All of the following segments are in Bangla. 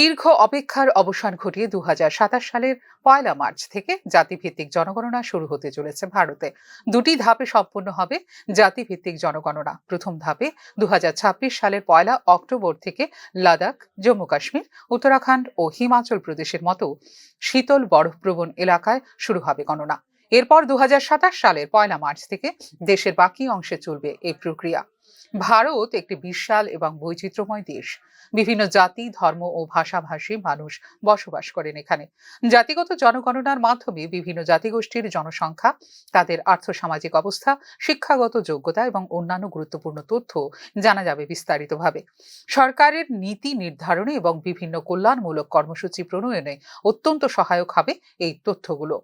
দীর্ঘ অপেক্ষার অবসান ঘটিয়ে দু সালের পয়লা মার্চ থেকে জাতিভিত্তিক জনগণনা শুরু হতে চলেছে ভারতে। দুটি ধাপে সম্পন্ন হবে জাতিভিত্তিক জনগণনা। প্রথম ধাপে দু সালের পয়লা অক্টোবর থেকে লাদাখ, জম্মু কাশ্মীর, উত্তরাখণ্ড ও হিমাচল প্রদেশের মতো শীতল বরফপ্রবণ এলাকায় শুরু হবে গণনা। এরপর দু হাজার সাতাশ সালের পয়লা মার্চ থেকে দেশের বাকি অংশে চলবে এই প্রক্রিয়া। ভারত একটি বিশাল এবং বৈচিত্র্যময় দেশ। বিভিন্ন জাতি, ধর্ম ও ভাষাভাষী মানুষ বসবাস করেন এখানে। জাতিগত জনগণনার মাধ্যমে বিভিন্ন জাতিগোষ্ঠীর জনসংখ্যা, তাদের আর্থসামাজিক অবস্থা, শিক্ষাগত যোগ্যতা এবং অন্যান্য গুরুত্বপূর্ণ তথ্য জানা যাবে বিস্তারিতভাবে। সরকারের নীতি নির্ধারণে এবং বিভিন্ন কল্যাণমূলক কর্মসূচি প্রণয়নে অত্যন্ত সহায়ক হবে এই তথ্যগুলো।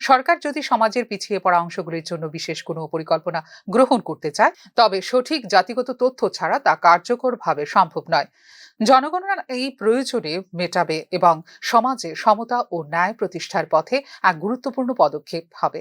সরকার যদি সমাজের পিছিয়ে পড়া অংশগুলির জন্য বিশেষ কোনো পরিকল্পনা গ্রহণ করতে চায়, তবে সঠিক জাতিগত তথ্য ছাড়া তা কার্যকরভাবে সম্ভব নয়। জনগণনার এই প্রয়োজনে মেটাবে এবং সমাজে সমতা ও ন্যায় প্রতিষ্ঠার পথে এক গুরুত্বপূর্ণ পদক্ষেপ হবে।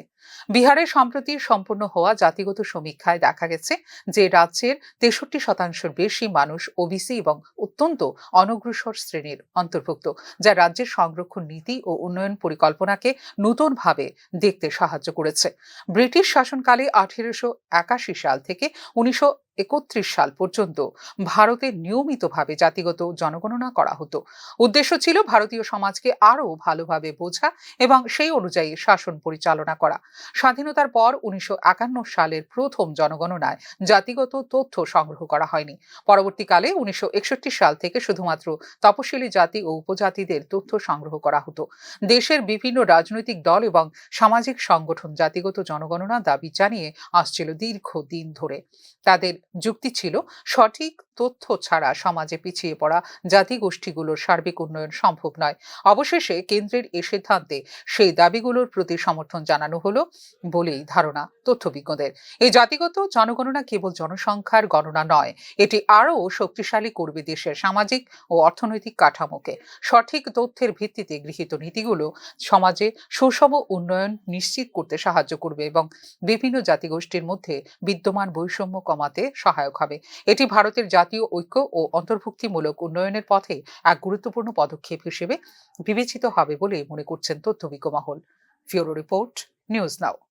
বিহারে সম্প্রতি সম্পন্ন হওয়া জাতিগত সমীক্ষায় দেখা গেছে যে রাজ্যের তেষট্টি শতাংশের বেশি মানুষ ওবিসি এবং অত্যন্ত অনগ্রসর শ্রেণির অন্তর্ভুক্ত, যা রাজ্যের সংরক্ষণ নীতি ও উন্নয়ন পরিকল্পনাকে নতুনভাবে দেখতে সাহায্য করেছে। ব্রিটিশ শাসনকালে আঠেরোশো একাশি সাল থেকে উনিশশো একত্রিশ সাল পর্যন্ত ভারতে নিয়মিতভাবে জাতিগত জনগণনা করা হতো। উদ্দেশ্য ছিল ভারতীয় সমাজকে আরও ভালোভাবে বোঝা এবং সেই অনুযায়ী শাসন পরিচালনা করা। স্বাধীনতার পর উনিশশো একান্ন সালের প্রথম জনগণনায় জাতিগত তথ্য সংগ্রহ করা হয়নি। পরবর্তীকালে উনিশশো একষট্টি সাল থেকে শুধুমাত্র তপশিলি জাতি ও উপজাতিদের তথ্য সংগ্রহ করা হতো। দেশের বিভিন্ন রাজনৈতিক দল এবং সামাজিক সংগঠন জাতিগত জনগণনা দাবি জানিয়ে আসছিল দীর্ঘদিন ধরে। তাদের যুক্তি ছিল, সঠিক তথ্য ছাড়া সমাজে পিছিয়ে পড়া জাতিগোষ্ঠীগুলোর সার্বিক উন্নয়ন সম্ভব নয়। অবশেষে কেন্দ্রের এ সিদ্ধান্তে সেই দাবিগুলোর প্রতি সমর্থন জানানো হলো বলেই ধারণা তথ্যবিজ্ঞদের এই জাতিগত জনগণনা কেবল জনসংখ্যার গণনা নয়, এটি আরও শক্তিশালী করবে দেশের সামাজিক ও অর্থনৈতিক কাঠামোকে। সঠিক তথ্যের ভিত্তিতে গৃহীত নীতিগুলো সমাজে সুষম উন্নয়ন নিশ্চিত করতে সাহায্য করবে এবং বিভিন্ন জাতিগোষ্ঠীর মধ্যে বিদ্যমান বৈষম্য কমাতে সহায়ক হবে। এটি ভারতের জাতীয় ঐক্য ও অন্তর্ভুক্তিমূলক উন্নয়নের পথে এক গুরুত্বপূর্ণ পদক্ষেপ হিসেবে বিবেচিত হবে বলে মনে করছেন তথ্যবিজ্ঞ মহল। ফিওরো রিপোর্ট, নিউজ নাও।